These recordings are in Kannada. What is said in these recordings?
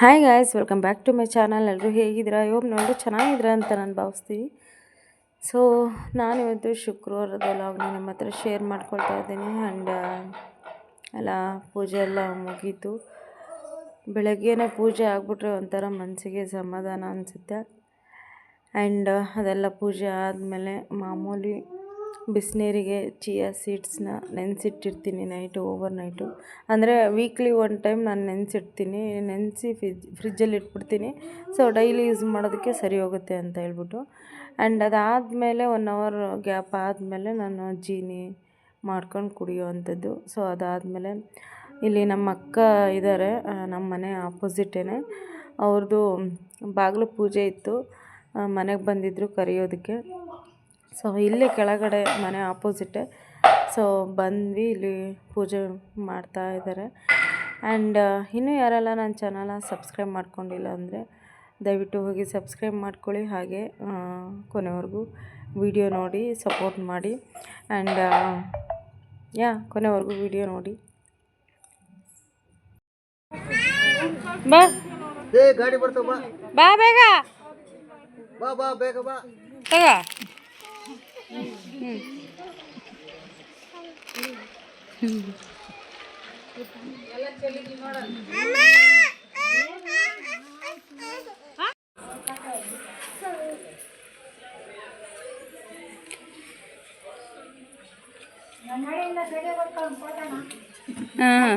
Hi guys welcome back to my channel ಎಲ್ಲರೂ ಹೇಗಿದ್ದೀರಾ? ಇವಾಗ ನೋಡಿದ್ರೆ ಚೆನ್ನಾಗಿದ್ದೀರಾ ಅಂತ ನಾನು ಭಾವಿಸ್ತೀನಿ. ಸೊ ನಾನಿವತ್ತು ಶುಕ್ರವಾರದ ಲಾಗ್ನ ನಿಮ್ಮ ಹತ್ರ ಶೇರ್ ಮಾಡ್ಕೊಳ್ತಾ ಇದ್ದೀನಿ. ಆ್ಯಂಡ್ ಎಲ್ಲ ಪೂಜೆ ಎಲ್ಲ ಮುಗೀತು. ಬೆಳಗ್ಗೆನೇ ಪೂಜೆ ಆಗಿಬಿಟ್ರೆ ಒಂಥರ ಮನಸ್ಸಿಗೆ ಸಮಾಧಾನ ಅನಿಸುತ್ತೆ. ಆ್ಯಂಡ್ ಅದೆಲ್ಲ ಪೂಜೆ ಆದಮೇಲೆ ಮಾಮೂಲಿ ಬಿಸಿನೀರಿಗೆ ಚಿಯಾ ಸೀಡ್ಸ್ನ ನೆನೆಸಿಟ್ಟಿರ್ತೀನಿ ನೈಟು, ಓವರ್ ನೈಟು. ಅಂದರೆ ವೀಕ್ಲಿ ಒನ್ ಟೈಮ್ ನಾನು ನೆನೆಸಿಡ್ತೀನಿ. ನೆನೆಸಿ ಫ್ರಿಜ್, ಫ್ರಿಜ್ಜಲ್ಲಿ ಇಟ್ಬಿಡ್ತೀನಿ. ಸೊ ಡೈಲಿ ಯೂಸ್ ಮಾಡೋದಕ್ಕೆ ಸರಿ ಹೋಗುತ್ತೆ ಅಂತ ಹೇಳ್ಬಿಟ್ಟು. ಆ್ಯಂಡ್ ಅದಾದಮೇಲೆ ಒನ್ ಅವರ್ ಗ್ಯಾಪ್ ಆದಮೇಲೆ ನಾನು ಜೀನಿ ಮಾಡ್ಕೊಂಡು ಕುಡಿಯೋ ಅಂಥದ್ದು. ಸೊ ಅದಾದಮೇಲೆ ಇಲ್ಲಿ ನಮ್ಮ ಅಕ್ಕ ಇದ್ದಾರೆ ನಮ್ಮ ಮನೆ ಆಪೋಸಿಟೇ ಅವ್ರದ್ದು ಬಾಗಿಲು ಪೂಜೆ ಇತ್ತು. ಮನೆಗೆ ಬಂದಿದ್ದರು ಕರೆಯೋದಕ್ಕೆ. ಸೊ ಇಲ್ಲಿ ಕೆಳಗಡೆ ಮನೆ ಆಪೋಸಿಟ್ಟೆ ಸೊ ಬಂದ್ವಿ ಇಲ್ಲಿ ಪೂಜೆ ಮಾಡ್ತಾ ಇದ್ದಾರೆ. ಆ್ಯಂಡ್ ಇನ್ನೂ ಯಾರೆಲ್ಲ ನನ್ನ ಚಾನಲ್ನ ಸಬ್ಸ್ಕ್ರೈಬ್ ಮಾಡ್ಕೊಂಡಿಲ್ಲ ಅಂದರೆ ದಯವಿಟ್ಟು ಹೋಗಿ ಸಬ್ಸ್ಕ್ರೈಬ್ ಮಾಡ್ಕೊಳ್ಳಿ. ಹಾಗೆ ಕೊನೆವರೆಗೂ ವಿಡಿಯೋ ನೋಡಿ ಸಪೋರ್ಟ್ ಮಾಡಿ. ಆ್ಯಂಡ್ ಯಾ ಕೊನೆವರೆಗೂ ವಿಡಿಯೋ ನೋಡಿ. ಬಾ. ಗಾಡಿ ಬಾ. ಬಾ ಬೇಗ. ಬಾ ಬಾ ಬೇಗ ಬಾ. ತಗ ಹಾಂ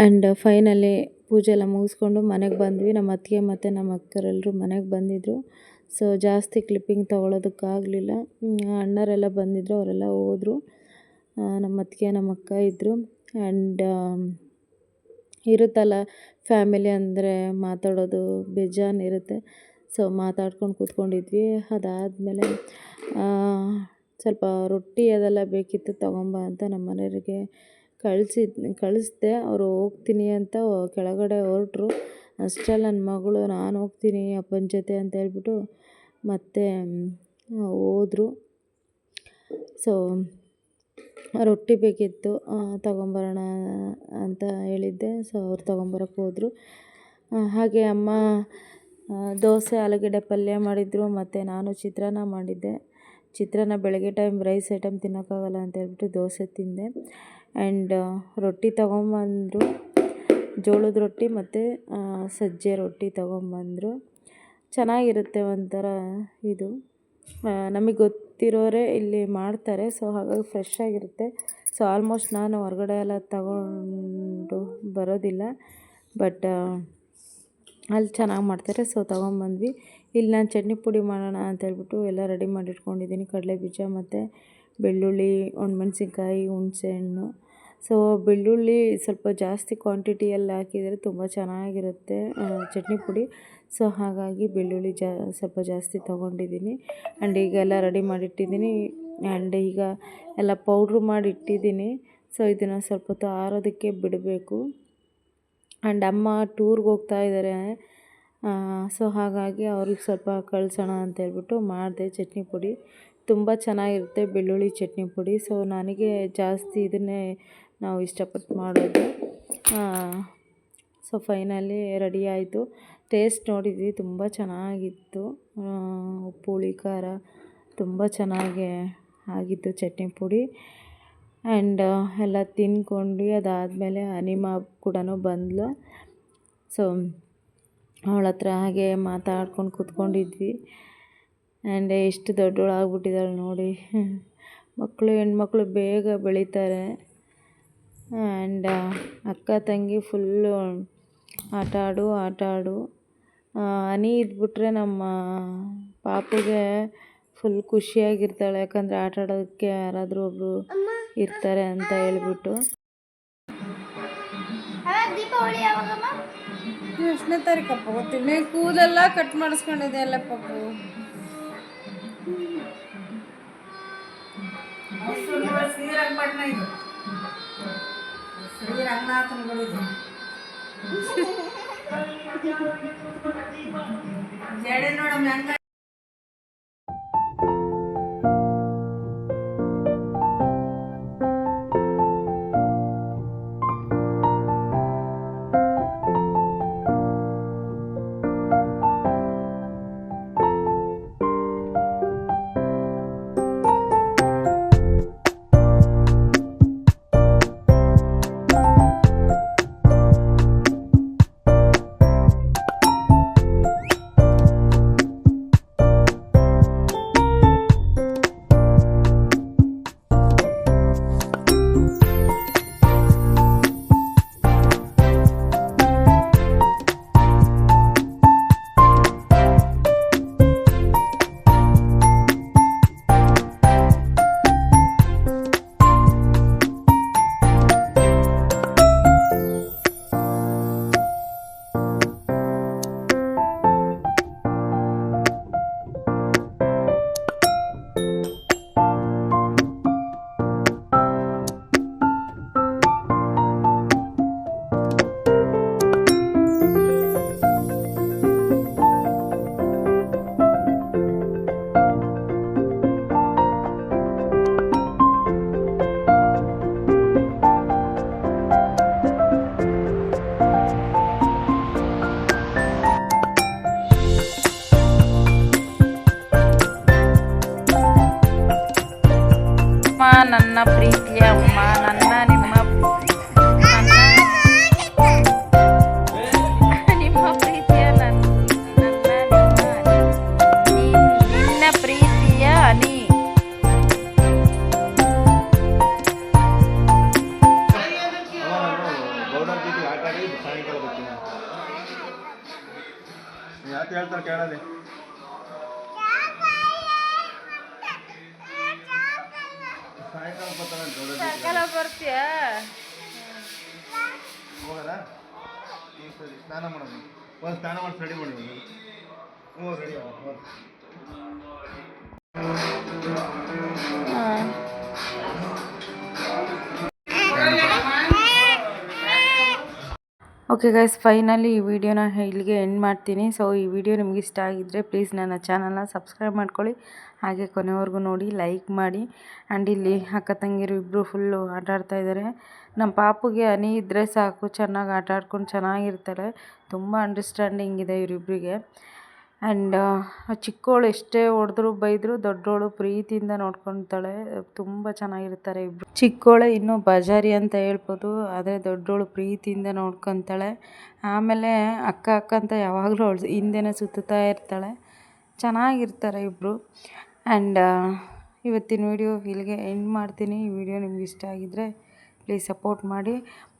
ಆ್ಯಂಡ್ ಫೈನಲಿ ಪೂಜೆ ಎಲ್ಲ ಮುಗಿಸ್ಕೊಂಡು ಮನೆಗೆ ಬಂದ್ವಿ. ನಮ್ಮ ಅತ್ತಿಗೆ ಮತ್ತು ನಮ್ಮ ಅಕ್ಕರೆಲ್ಲರೂ ಮನೆಗೆ ಬಂದಿದ್ದರು ಸೊ ಜಾಸ್ತಿ ಕ್ಲಿಪ್ಪಿಂಗ್ ತೊಗೊಳೋದಕ್ಕಾಗಲಿಲ್ಲ. ಅಣ್ಣರೆಲ್ಲ ಬಂದಿದ್ದರು ಅವರೆಲ್ಲ ಹೋದರು. ನಮ್ಮ ಅತ್ತಿಗೆ, ನಮ್ಮ ಅಕ್ಕ ಇದ್ದರು ಆ್ಯಂಡ್ ಇರುತ್ತಲ್ಲ ಫ್ಯಾಮಿಲಿ ಅಂದರೆ ಮಾತಾಡೋದು ಬೇಜಾನ್ ಇರುತ್ತೆ. ಸೊ ಮಾತಾಡ್ಕೊಂಡು ಕೂತ್ಕೊಂಡಿದ್ವಿ. ಅದಾದಮೇಲೆ ಸ್ವಲ್ಪ ರೊಟ್ಟಿ ಅದೆಲ್ಲ ಬೇಕಿತ್ತು ತಗೊಂಬ ಅಂತ ನಮ್ಮ ಮನೆಯವರಿಗೆ ಕಳಿಸಿದ್, ಕಳಿಸ್ದೆ, ಅವರು ಹೋಗ್ತೀನಿ ಅಂತ ಕೆಳಗಡೆ ಹೊರಟ್ರು. ಅಷ್ಟ್ರಲ್ಲಿ ನನ್ನ ಮಗಳು, ನಾನು ಹೋಗ್ತೀನಿ ಅಪ್ಪನ ಜೊತೆ ಅಂತ ಹೇಳ್ಬಿಟ್ಟು ಮತ್ತೆ ಹೋದರು. ಸೊ ರೊಟ್ಟಿ ಬೇಕಿತ್ತು ತಗೊಂಬರೋಣ ಅಂತ ಹೇಳಿದ್ದೆ. ಸೊ ಅವ್ರು ತೊಗೊಂಬರಕ್ಕೆ ಹೋದರು. ಹಾಗೆ ಅಮ್ಮ ದೋಸೆ, ಆಲೂಗಡ್ಡೆ ಪಲ್ಯ ಮಾಡಿದರು. ಮತ್ತು ನಾನು ಚಿತ್ರಾನ್ನ ಮಾಡಿದ್ದೆ. ಚಿತ್ರಾನ್ನ ಬೆಳಗ್ಗೆ ಟೈಮ್ ರೈಸ್ ಐಟಮ್ ತಿನ್ನೋಕ್ಕಾಗಲ್ಲ ಅಂತ ಹೇಳ್ಬಿಟ್ಟು ದೋಸೆ ತಿಂದೆ. ಆ್ಯಂಡ್ ರೊಟ್ಟಿ ತೊಗೊಂಬಂದರು. ಜೋಳದ ರೊಟ್ಟಿ ಮತ್ತು ಸಜ್ಜೆ ರೊಟ್ಟಿ ತೊಗೊಂಬಂದರು. ಚೆನ್ನಾಗಿರುತ್ತೆ ಒಂಥರ ಇದು. ನಮಗೆ ಗೊತ್ತಿರೋರೇ ಇಲ್ಲಿ ಮಾಡ್ತಾರೆ, ಸೊ ಹಾಗಾಗಿ ಫ್ರೆಶ್ ಆಗಿರುತ್ತೆ. ಸೊ ಆಲ್ಮೋಸ್ಟ್ ನಾನು ಹೊರಗಡೆ ಎಲ್ಲ ತಗೊಂಡು ಬರೋದಿಲ್ಲ. ಬಟ್ ಅಲ್ಲಿ ಚೆನ್ನಾಗಿ ಮಾಡ್ತಾರೆ ಸೊ ತೊಗೊಂಬಂದ್ವಿ. ಇಲ್ಲಿ ನಾನು ಚಟ್ನಿ ಪುಡಿ ಮಾಡೋಣ ಅಂತ ಹೇಳ್ಬಿಟ್ಟು ಎಲ್ಲ ರೆಡಿ ಮಾಡಿಟ್ಕೊಂಡಿದ್ದೀನಿ. ಕಡಲೆ ಬೀಜ ಮತ್ತು ಬೆಳ್ಳುಳ್ಳಿ, ಒಣಮೆಣ್ಸಿನ್ಕಾಯಿ, ಹುಣಸೆಹಣ್ಣು. ಸೊ ಬೆಳ್ಳುಳ್ಳಿ ಸ್ವಲ್ಪ ಜಾಸ್ತಿ ಕ್ವಾಂಟಿಟಿಯಲ್ಲಿ ಹಾಕಿದರೆ ತುಂಬ ಚೆನ್ನಾಗಿರುತ್ತೆ ಚಟ್ನಿ ಪುಡಿ. ಸೊ ಹಾಗಾಗಿ ಬೆಳ್ಳುಳ್ಳಿ ಜಾ, ಸ್ವಲ್ಪ ಜಾಸ್ತಿ ತೊಗೊಂಡಿದ್ದೀನಿ. ಆ್ಯಂಡ್ ಈಗ ಎಲ್ಲ ರೆಡಿ ಮಾಡಿಟ್ಟಿದ್ದೀನಿ. ಆ್ಯಂಡ್ ಈಗ ಎಲ್ಲ ಪೌಡ್ರು ಮಾಡಿ ಇಟ್ಟಿದ್ದೀನಿ ಸೊ ಇದನ್ನು ಸ್ವಲ್ಪ ಹೊತ್ತು ಆರೋದಕ್ಕೆ ಬಿಡಬೇಕು. ಆ್ಯಂಡ್ ಅಮ್ಮ ಟೂರ್ಗೆ ಹೋಗ್ತಾ ಇದ್ದಾರೆ ಸೊ ಹಾಗಾಗಿ ಅವ್ರಿಗೆ ಸ್ವಲ್ಪ ಕಳಿಸೋಣ ಅಂತ ಹೇಳ್ಬಿಟ್ಟು ಮಾಡಿದೆ ಚಟ್ನಿ ಪುಡಿ. ತುಂಬ ಚೆನ್ನಾಗಿರುತ್ತೆ ಬೆಳ್ಳುಳ್ಳಿ ಚಟ್ನಿ ಪುಡಿ. ಸೊ ನನಗೆ ಜಾಸ್ತಿ ಇದನ್ನೇ ನಾವು ಇಷ್ಟಪಟ್ಟು ಮಾಡೋದು. ಸೊ ಫೈನಲಿ ರೆಡಿ ಆಯಿತು. ಟೇಸ್ಟ್ ನೋಡಿದ್ವಿ, ತುಂಬ ಚೆನ್ನಾಗಿತ್ತು. ಉಪ್ಪು, ಹುಳಿ, ಖಾರ ತುಂಬ ಚೆನ್ನಾಗಿ ಆಗಿತ್ತು ಚಟ್ನಿ ಪುಡಿ. ಆ್ಯಂಡ್ ಎಲ್ಲ ತಿನ್ಕೊಂಡು ಅದಾದಮೇಲೆ ಅನಿಮ ಕೂಡ ಬಂದಳು ಸೊ ಅವಳ ಹತ್ರ ಹಾಗೆ ಮಾತಾಡ್ಕೊಂಡು ಕೂತ್ಕೊಂಡಿದ್ವಿ. ಆ್ಯಂಡ್ ಎಷ್ಟು ದೊಡ್ಡವಳಾಗ್ಬಿಟ್ಟಿದ್ದಾಳೆ ನೋಡಿ. ಮಕ್ಕಳು, ಹೆಣ್ಮಕ್ಳು ಬೇಗ ಬೆಳೀತಾರೆ. ಆ್ಯಂಡ್ ಅಕ್ಕ ತಂಗಿ ಫುಲ್ಲು ಆಟ ಆಡು ಆಟ ಆಡು ಹನಿ ಇದ್ಬಿಟ್ರೆ ನಮ್ಮ ಪಾಪುಗೆ ಫುಲ್ ಖುಷಿಯಾಗಿರ್ತಾಳೆ. ಯಾಕಂದರೆ ಆಟ ಆಡೋದಕ್ಕೆ ಯಾರಾದರೂ ಒಬ್ಬರು ಇರ್ತಾರೆ ಅಂತ ಹೇಳ್ಬಿಟ್ಟು. ದೀಪಾವಳಿ ಯಾವಾಗಮ್ಮ? ಎಷ್ಟನೇ ತಾರೀಕಪ್ಪ ಗೊತ್ತಿಲ್ಲ. ಕೂದೆಲ್ಲ ಕಟ್ ಮಾಡಿಸ್ಕೊಂಡಿದೆ ಎಲ್ಲ ಪಪ್ಪು ಶ್ರೀರಂಗಪಟ್ಟಣ ಇದು ಶ್ರೀರಂಗನಾಥನಗಳಿದು ಜಡೆ ನೋಡಮ್ಮ ಗೌಡರ ಆಟ ಆಡಿ ಸಾಯಂಕಾಲ ಬರ್ತೀನಿ. ಯಾಕೆ ಹೇಳ್ತಾರೆ ಕೇಳಲಿ ಸಾಯಂಕಾಲ ಬರ್ತಾನೆ ಸಾಯಂಕಾಲ ಬರ್ತೀಯ? ಹೋಗಲ್ಲ ಈಗ ಸರಿ ಸ್ನಾನ ಮಾಡೋದು ಒಂದು ಸ್ನಾನ ಮಾಡಿ ರೆಡಿ ಮಾಡಿ ಹ್ಞೂ ರೆಡಿ ಓಕೆ ಗೈಸ್ ಫೈನಲಿ ಈ ವಿಡಿಯೋನ ಇಲ್ಲಿಗೆ ಎಂಡ್ ಮಾಡ್ತೀನಿ. ಸೊ ಈ ವಿಡಿಯೋ ನಿಮಗೆ ಇಷ್ಟ ಆಗಿದ್ದರೆ ಪ್ಲೀಸ್ ನನ್ನ ಚಾನಲ್ನ ಸಬ್ಸ್ಕ್ರೈಬ್ ಮಾಡ್ಕೊಳ್ಳಿ. ಹಾಗೆ ಕೊನೆವರೆಗೂ ನೋಡಿ ಲೈಕ್ ಮಾಡಿ. ಆ್ಯಂಡ್ ಇಲ್ಲಿ ಅಕ್ಕ ತಂಗಿರು ಇಬ್ಬರು ಫುಲ್ಲು ಆಟ ಆಡ್ತಾ ಇದ್ದಾರೆ ನಮ್ಮ ಪಾಪುಗೆ ಹನಿ ಇದ್ದರೆ ಸಾಕು, ಚೆನ್ನಾಗಿ ಆಟ ಆಡ್ಕೊಂಡು ಚೆನ್ನಾಗಿರ್ತಾರೆ. ತುಂಬ ಅಂಡರ್ಸ್ಟ್ಯಾಂಡಿಂಗ್ ಇದೆ ಇವರಿಬ್ಬರಿಗೆ ಆ್ಯಂಡ್ ಚಿಕ್ಕವಳು ಎಷ್ಟೇ ಹೊಡೆದ್ರು ಬೈದರೂ ದೊಡ್ಡವಳು ಪ್ರೀತಿಯಿಂದ ನೋಡ್ಕೊತಾಳೆ ತುಂಬ ಚೆನ್ನಾಗಿರ್ತಾರೆ ಇಬ್ಬರು ಚಿಕ್ಕವಳೆ ಇನ್ನೂ ಬಜಾರಿ ಅಂತ ಹೇಳ್ಬೋದು, ಆದರೆ ದೊಡ್ಡವಳು ಪ್ರೀತಿಯಿಂದ ನೋಡ್ಕೊತಾಳೆ ಆಮೇಲೆ ಅಕ್ಕ ಅಕ್ಕ ಅಂತ ಯಾವಾಗಲೂ ಅವಳು ಹಿಂದೆನೇ ಸುತ್ತುತ್ತಾ ಇರ್ತಾಳೆ. ಚೆನ್ನಾಗಿರ್ತಾರೆ ಇಬ್ಬರು ಆ್ಯಂಡ್ ಇವತ್ತಿನ ವಿಡಿಯೋ ಇಲ್ಲಿಗೆ ಎಂಡ್ ಮಾಡ್ತೀನಿ. ಈ ವಿಡಿಯೋ ನಿಮ್ಗೆ ಇಷ್ಟ ಆಗಿದ್ದರೆ ಪ್ಲೀಸ್ ಸಪೋರ್ಟ್ ಮಾಡಿ.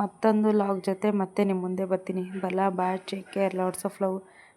ಮತ್ತೊಂದು ಲಾಗ್ ಜೊತೆ ಮತ್ತೆ ನಿಮ್ಮ ಮುಂದೆ ಬರ್ತೀನಿ. ಬಲ bye take care lots of love